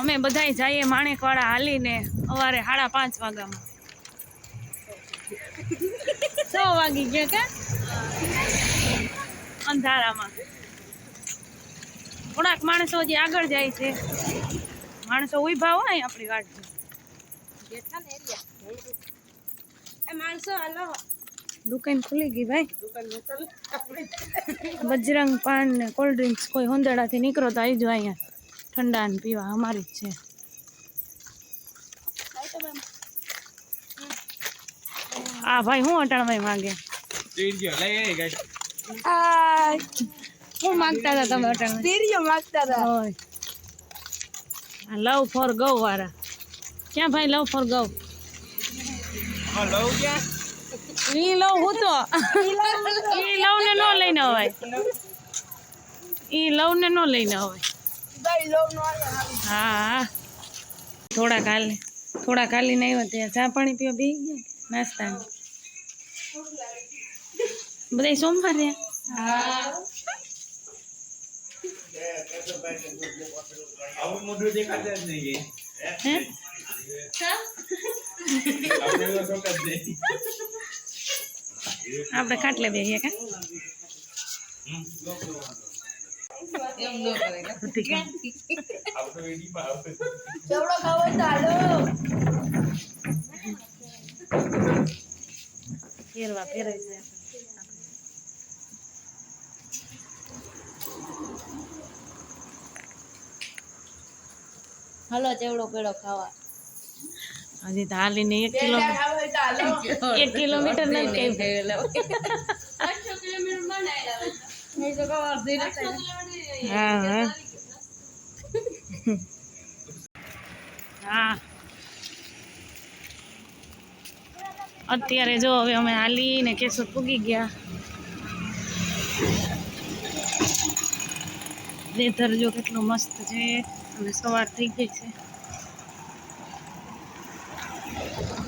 અમે બધાય જઈએ માણેકવાળા હાલીને સવારે સાડા પાંચ વાગ્યામાં. સો વાગી ગયા કે? અંધારામાં. થોડાક માણસો હજી આગળ જાય છે. માણસો ઊભા હોય આપણી વાટ બેઠા દુકાન ખુલી ગઈ ભાઈ. બજરંગ પાન ને કોલ્ડ ડ્રિંક્સ કોઈ હોંદડાથી નીકળો તો આવી જો અહીંયા. ઠંડા ને પીવા અમારી જ છે. આ ભાઈ હું અટાણભાઈ માંગે? આ શું માંગતા હતા તમે અટાણ માંગતા માગતા હતા. લવ ફોર ગૌ વાળા. ક્યાં ભાઈ લવ ફોર ગૌ? ઈ લવ હું તો. ઈ લવ ને નો લઈને અવાય. ઈ લવ ને નો લઈને અવાય. હા થોડા કાલે થોડા કાલી નહીં આવ્યો ત્યાં ચા પાણી પીવા બી ગયા નાસ્તા બધા સોમવાર રહ્યા? આવું મોઢું દેખાતા જ નહીં હે આપણે એવો શોખ જ નહીં આપણે ખાટલે બેસીએ કા? આપણે એની પાસે ચવડો ખાવો હોય તો હાલો ફેરવા, ફેરવી છે. હાલો, ચેવડો પેડો ખાવા. હજી તો હાલીને એક કિલો ખાવો હોય તો હાલો એક કિલોમીટર નહીં કઈ નહીં તો કહો અડધી નથી હા હા હા અત્યારે જો હવે અમે હાલીને કેશોદ પૂગી ગયા વેધર જો કેટલું મસ્ત છે અને સવાર થઈ ગઈ છે હા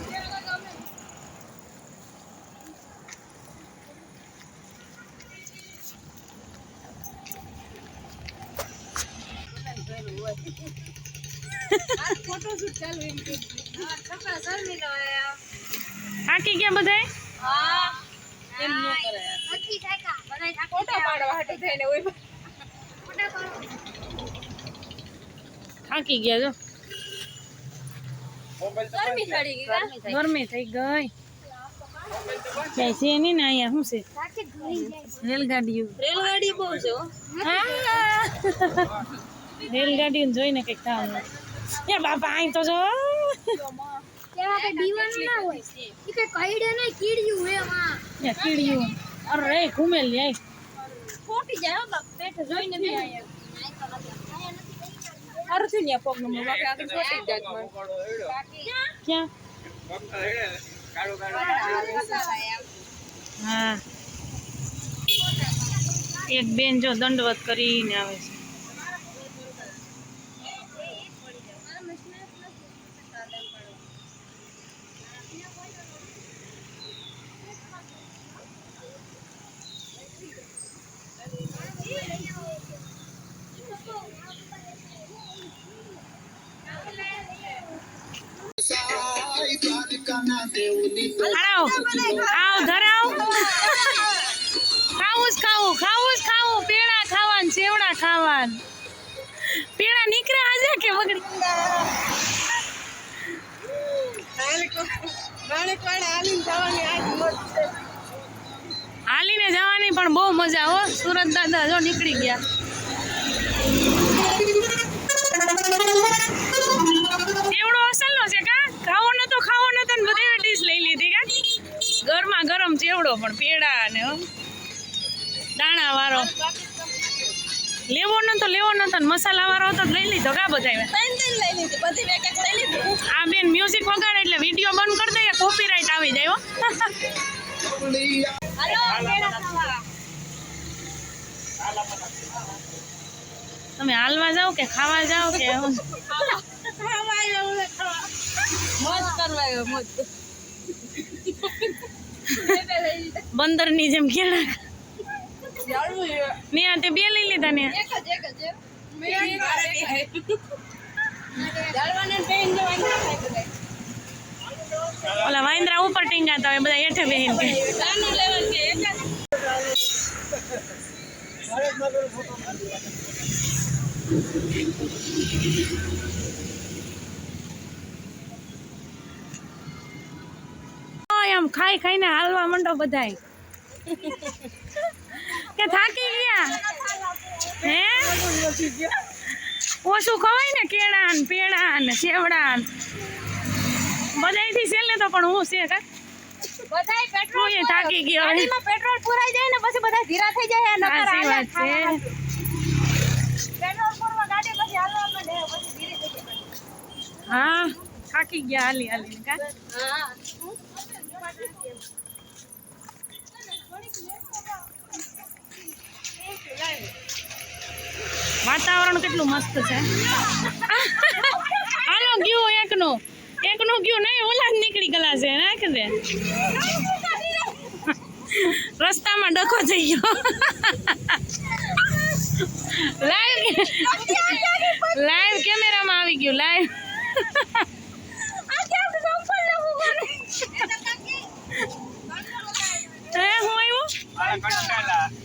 થાકી ગયા બધાય? હા. એમ નો કરે ફોટો પાડવા હાટુ થઈને ઓય થાકી ગયા જો. ગરમી ચડી ગઈ ગરમી થઈ ગઈ. છે નહીં ને અહીંયા શું છે? રેલગાડીઓ. રેલગાડી બહુ છે રેલગાડીઓ જોઈને કંઈક થવાનું. એ બાપા અહીં તો જો. કીડ્યું અરે ઘૂમેલ જાય જાય જોઈને હારું થયું ને પગનું બાકી આગળ જ જાત ક્યાં હા એક બેન જો દંડવત કરીને આવે છે આવ આવ ખાવું જ ખાવું ખાવું જ ખાવું. પેડા ખાવાન, ચેવડા ખાવાન. પેડા નીકળ્યા આજે કે જવાની પણ બહુ મજા હો. સુરત દાદા જો નીકળી ગયા ચેવડો અસલનો છે કા ખાવો નતો ખાવો નતો ને બધી ડીશ લઈ લીધી કા ગરમા ગરમ ચેવડો પણ પેડા ને. દાણા વાળો. લેવો નતો લેવો નતો મસાલા વાળો હતો તો લઈ લીધો કા બધા આ બેન મ્યુઝિક વગાડે એટલે વીડિયો બંધ કરી દઈએ કોપીરાઈટ આવી જાય તમે હાલવા જાઓ કે ખાવા જાઓ કે હવે ખાવા. મોજ કરવા ની બંદરની જેમ કેળા. ને આ તે બે લઈ લીધા ને. એક જ એક જ. ઓલા વાંદરા ઉપર ટીંગાતા હોય બધા હેઠે બેહીને કે નાનું લેવલ છે એક જ ઓય આમ ખાઈ ખાઈને હાલવા માંડો બધાય. કે થાકી ગયા? હે? ઓછું ખવાય ને કેળા ને પેડા ને સેવડા ને બધાયથી ને તો પણ હું છે કા બધાય પેટ્રોલ એ થાકી ગયો ગાડીમાં પેટ્રોલ પુરાઈ જાય ને પછી બધા ધીરા થઈ જાય નકર સાચી વાત છે. પેટ્રોલ પૂરવા ગાડી પછી હાલવા માંડે પછી ધીરે થઈ જાય. હા થાકી ગયા હાલી હાલી કા. હા. કેટલું મસ્ત છે? આનો ગયો એકનો. એકનું ગયો નહીં ઓલા જ નીકળી ગયેલા છે નાખ દે. રસ્તામાં ડખો થઈ ગયો. લાઈવ લાઈવ કેમેરામાં આવી ગયું લાઈવ હે હું આવ્યું?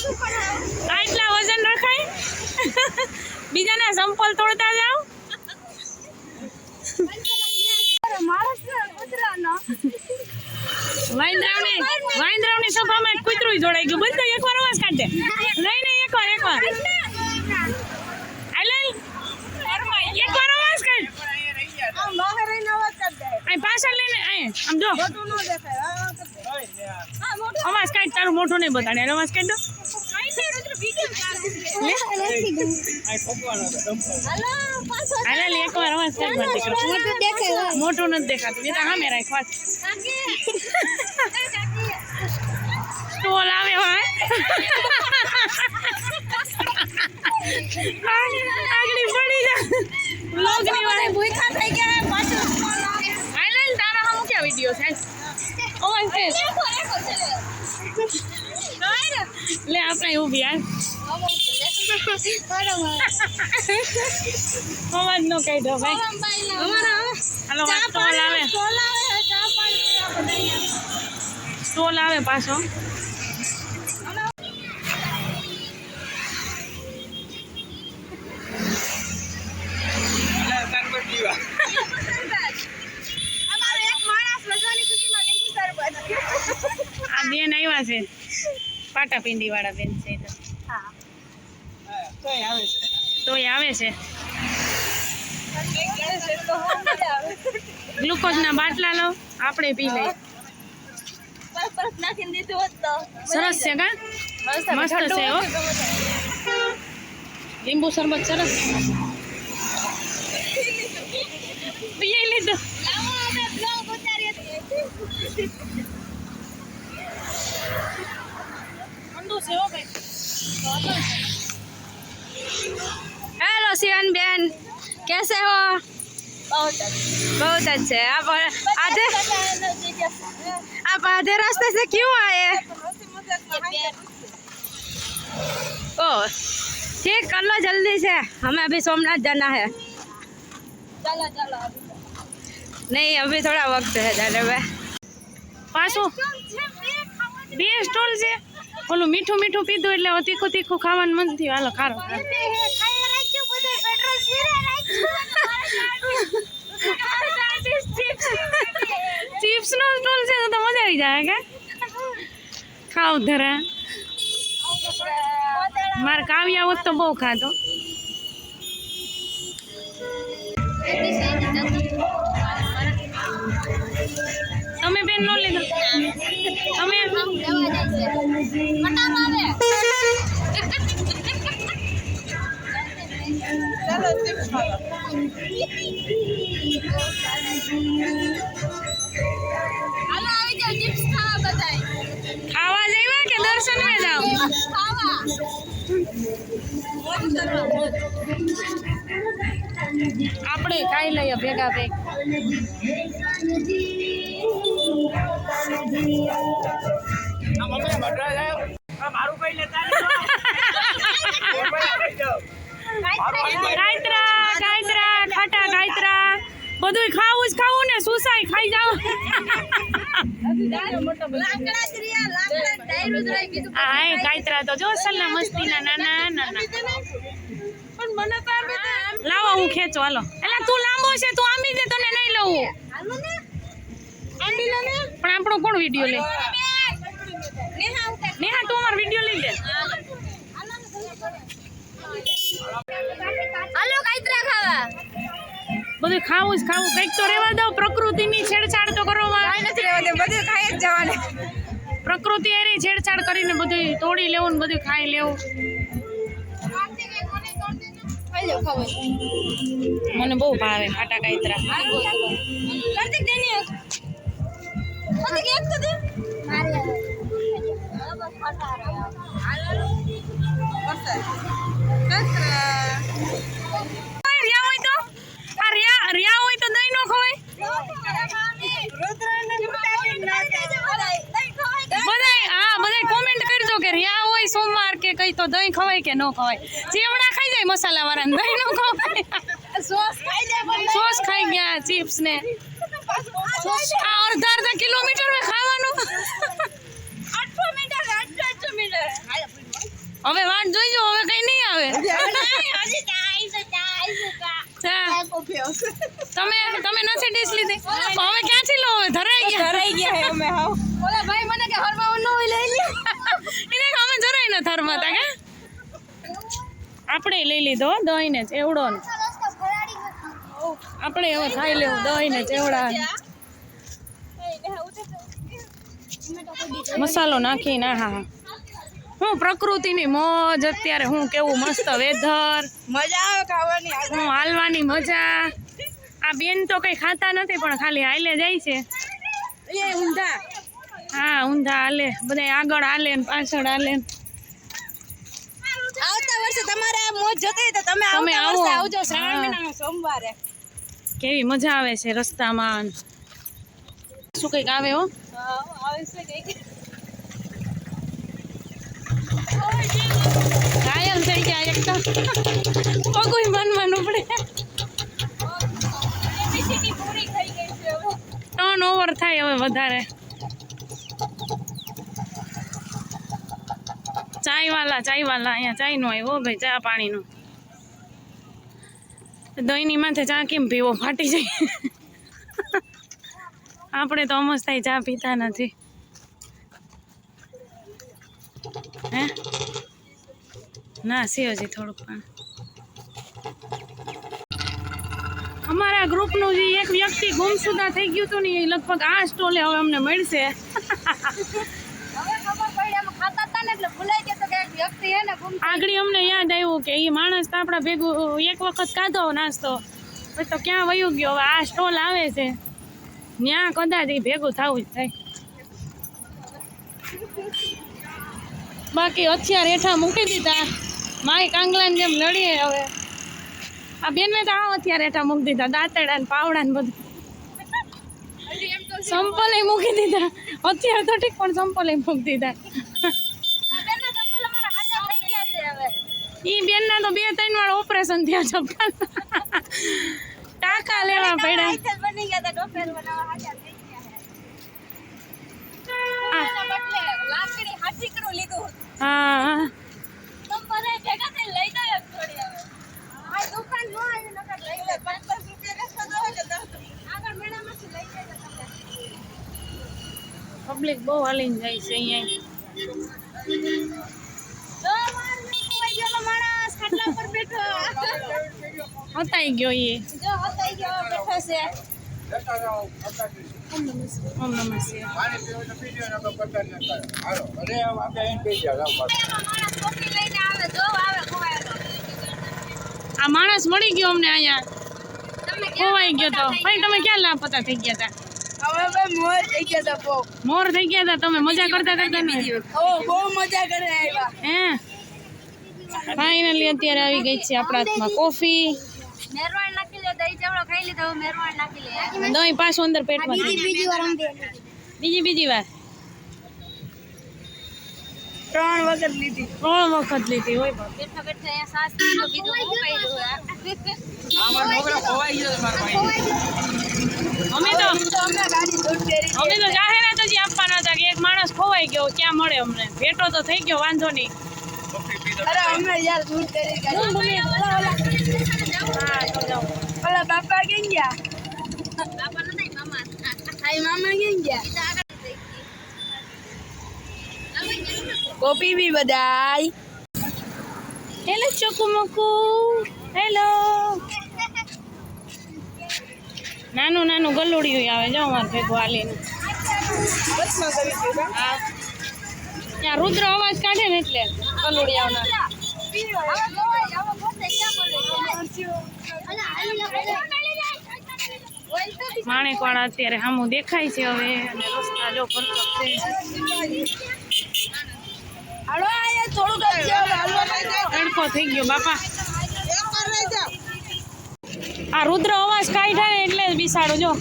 આટલા વજન રખાય બીજાના સંપલ તોડતા જાઓ વાઇન્દ્રાવની વાઇન્દ્રાવની સભામાં કૂતરું જોડાઈ ગયું બંધ એકવાર અવાજ કાઢે નહીં નહીં એકવાર એકવાર એકવાર અવાજ કાઢ પાછળ લઈને આમ મોટું મોટું અવાજ કાઢ તારું મોઢું નહીં બતાડે અવાજ કાઢ દો લે, એકવાર અવાજ દીકરો. મોટું દેખાય મોઢું નથી દેખાતું એ તો સામે રાખ વાત સ્ટોલ આવે આગળ પડી જા લોગની વાળે ભૂખા થઈ ગયા પાછું હાલ હાલ તારા હામું ક્યાં વીડિયો છે અવાજ છે. લે આપણે ઊભી હાલ. અવાજ નો કાઢ્યો ભાઈ. હાલો સ્ટોલ આવે. સ્ટોલ આવે પાછો. આ બેન આવ્યા છે. પાટા પિંડી વાળા બેન છે તો. તોય આવે છે. ગ્લુકોઝ ના બાટલા લો આપણે પી લઈએ. સરસ છે કા? મસ્ત છે હો. લીંબુ શરબત સરસ. પીએ લીધો. ભાઈ हेलो शिवन बहन कैसे हो? बहुत अच्छे। आप आधे आप आधे रास्ते से क्यों आए? ओ ठीक कर लो जल्दी से। हमें अभी सोमनाथ जाना है। नहीं अभी थोड़ा वक्त है जाने में। पाँच। सौ बीस टोल से। ઓલું મીઠું મીઠું પીધું એટલે તીખું તીખું ખાવાનું મન થયું. હાલો ખારો. ચિપ્સ નો સ્ટોલ છે તો તો મજા આવી જાય કે ખાવ ધરા. મારે કાવ્યા હોત તો બહુ ખાતો તમે બેન નો લીધો? અમે ચાલો ચિપ્સ ખાવા લેવા કે દર્શન મે આપણે કાઈ લઈએ ભેગા ભેગ. ગાયત્રા ગાયત્રા ખાટા ગાયત્રા બધું ખાવું જ ખાવું ને સુસાઈ ખાઈ જાવ હા ગાયત્રા તો જો સલ્લા મસ્તીના નાના લાવો હું ખેંચો હાલો. એટલે તું લાંબો છે તું આંબી દે તને નહીં લઉં. પણ આપણો કોણ વીડિયો લે? નેહા તું અમારો વીડિયો લઈ લે. હાલો કાઈતરા ખાવા. બધું ખાવું જ ખાવું. કંઈક તો રહેવા દો પ્રકૃતિની છેડછાડ તો કરવામાં કાઈ નથી રહેવા દે બધું ખાઈ જ જવાને. પ્રકૃતિ એરી છેડછાડ કરીને બધું તોડી લેવું ને બધું ખાઈ લેવું. મને બહુ ભાવે ફાટા દેની એક તો દે. મારે હાલો. વરસાદ કાઈત્રા રહ્યા હોય તો? આ રહ્યા રહ્યા હોય તો દહીં નો ખવાય? બધાય હા બધાય કોમેન્ટ કરજો કે રહ્યા હોય સોમવાર કે કઈ તો દહીં ખવાય કે ન ખવાય. ચેવડા ખાઈ જાય મસાલા વાળા દહીં ન ખવાય. સોસ ખાઈ ગયા ચિપ્સ ને આ અડધા અડધા કિલોમીટર મેં ખાવાનું. હવે વાટ જોઈજો હવે કઈ નહીં આવે. તમે તમે નથી ડીશ લીધી? હવે ક્યાંથી લો? હવે ધરાઈ ગયા. ધરાઈ ગયા હે અમે હાવ ઓલા ભાઈ મને કે હરવા નો લઈ લે. એને અમે જરાય ન થરમાતા કે આપણે લઈ લીધો દહીં ને એવડો ને આપણે હવે ખાઈ લેવું દહીં ને ચેવડા. મસાલો નાખી ના હા હા. હું પ્રકૃતિની મોજ અત્યારે હું કેવું મસ્ત વેધર. મજા આવે ખાવાની હું હાલવાની મજા. આ બેન તો કઈ ખાતા નથી પણ ખાલી હાલે જાય છે. એ ઊંધા. હા ઊંધા હાલે. બધા આગળ હાલે ને પાછળ હાલે. આવતા વર્ષે તમારે મોજ જતી તો તમે આવતા. વર્ષે આવજો શ્રાવણ હા. મહિનામાં સોમવારે. કેવી મજા આવે છે રસ્તામાં? શું કંઈક આવે હો? ઘાયલ થઈ ગયા એક તો. પગુય માનવાનું પડે. એબીસીડી પૂરી થઈ ગઈ છે હવે ટર્ન ઓવર થાય હવે વધારે. ચાય વાલા ચાય વાલા અહીંયા ચાય નો આવ્યો ભાઈ, ચા પાણીનો. દહીંની માથે ચા કેમ પીવો ફાટી જાય? આપણે તો અમસ્ત થાય, ચા પીતા નથી. હે? ના છે હજી થોડુંક પણ. અમારા ગ્રુપનું જે એક વ્યક્તિ ગુમસુદા થઈ ગયું હતું ને, એ લગભગ આ સ્ટોલે હવે અમને મળશે. હવે ખબર પડી, અમે ખાતા હતા ને એટલે ભૂલાઈ આગળ અમને યાદ આવ્યું કે એ માણસ તો આપણા ભેગું એક વખત ખાધો નાસ્તો પછી તો ક્યાં વયું ગયો? હવે આ સ્ટોલ આવે છે. ત્યાં કદાચ એ ભેગું થવું જ થાય. બાકી હથિયાર હેઠા મૂકી દીધા. માય કાંગલાને જેમ લડીએ હવે. આ બેનને તો આ હથિયાર હેઠા મૂકી દીધા દાંતડા ને પાવડા ને બધું. સંપલે મૂકી દીધા. અથિયાર તો ઠીક પણ સંપલે મૂકી દીધા બેનના ચપ્પલ અમારા હાજા થઈ ગયા છે હવે ઈ બેનના તો બે ત્રણ વાર ઓપરેશન થયા ચપ્પલ ટાંકા લેવા પડ્યા. આઈથલ બની ગયા હાલીને જાય છે હાજા હતાઈ ગયો એ જો હતાઈ ગયો બેઠો છે. ઓમ નમઃ શિવાય. પાણી પીવું તો પીજો ને તો પતા ન કરે હાલો અરે આપણે અહીં પી જાવ લાવ પાછું. એમાં માણસ કોફી લઈને આવે જો આવે ખવાય આ માણસ મળી ગયો અમને અહીંયા. ખોવાઈ ગયો તો. ભાઈ તમે ક્યાં લાપતા થઈ ગયા હતા મોર થઈ ગયા તા બહુ. મોર થઈ ગયા હતા તમે મજા કરતા કરતા નહીં બહુ મજા કરે આવ્યા હે? ફાઇનલી અત્યારે આવી ગઈ છે આપણા હાથમાં કોફી મેરવાણ નાખી લે દહીં ચવડો ખાઈ લીધો હવે મેરવાણ નાખી લે. દહીં પાછું અંદર પેટમાં બીજી બીજી વાર બીજી બીજી વાર. ત્રણ વખત લીધી. ત્રણ વખત લીધી હોય બેઠા બેઠા અહીંયા સાસ પીધો કીધું અમે તો અમે ગાડી દૂધ ડેરી અમે તો જાહેરાત જ આપવાના હતા કે એક માણસ ખોવાઈ ગયો ક્યાં મળે અમને? ભેટો તો થઈ ગયો વાંધો નહીં. અરે અમે યાર ગાડી હા તો જાઓ. ઓલા બાપા કેમ ગયા બાપા નથી મામા આઈ મામા કેમ ગયા કોપી બી બધાય હેલો ચોકુ મકુ હેલો નાનું નાનું ગલુડિયું આવે જો અમારે ભેગું હાલીને બસમાં કરી દીધા હા. ત્યાં રુદ્ર અવાજ કાઢે ને એટલે ગલુડિયાઓના. માણેકવાળા અત્યારે સામું દેખાય છે હવે અને રસ્તા જો ભરતો છે. હાલો આયા થોડુંક જ છે હવે હાલવા માંડો. તડકો થઈ ગયો બાપા. આ રુદ્ર અવાજ કાઢ્યા ને એટલે જ બિસાડો જો.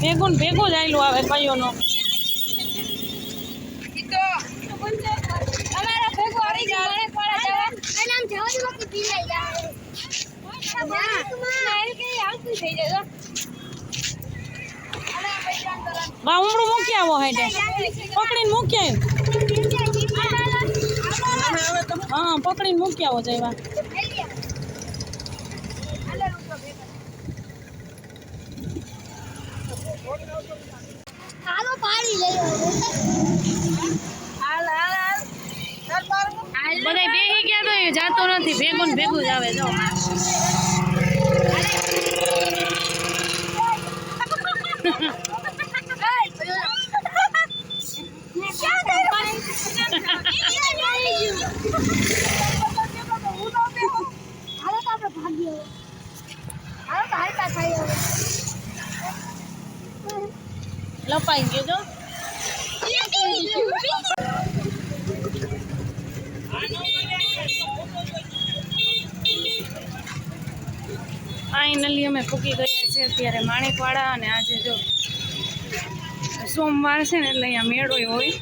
ભેગું ને ભેગું જ આવેલું આવે કયોનો અમારા ભેગું આવી જાવ. ઉમડું મૂકી આવો હેડે. પકડીને મૂકી આવ્યું હા પકડીને મૂકી આવો જયવા. હાલો પાડી લઈ હાલ હાલ હાલ. બધા બેહી ગયા તો એ જાતો નથી. ભેગું ભેગું જ આવે જો. હાલો તો આપણે ભાગીએ હવે. હાલો તો હાલતા થાય હવે લપાઈ ગયો જો ફાઇનલી અમે પૂકી ગયા અત્યારે માણેકવાડા અને આજે જો સોમવાર છે ને એટલે અહીંયા મેળો હોય.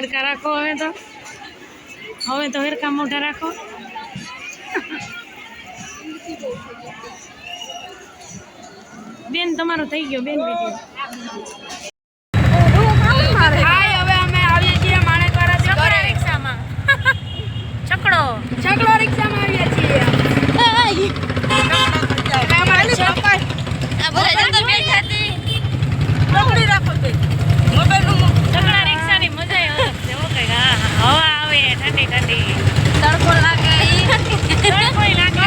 હરકા રાખો હવે તો. હવે તો હરકા મોઢા રાખો. બેન તમારો થઈ ગયો. બેન રિક્ષામાં. આવીએ છીએ. હવા આવે ઠંડી ઠંડી. તડકો લાગે. લાગે.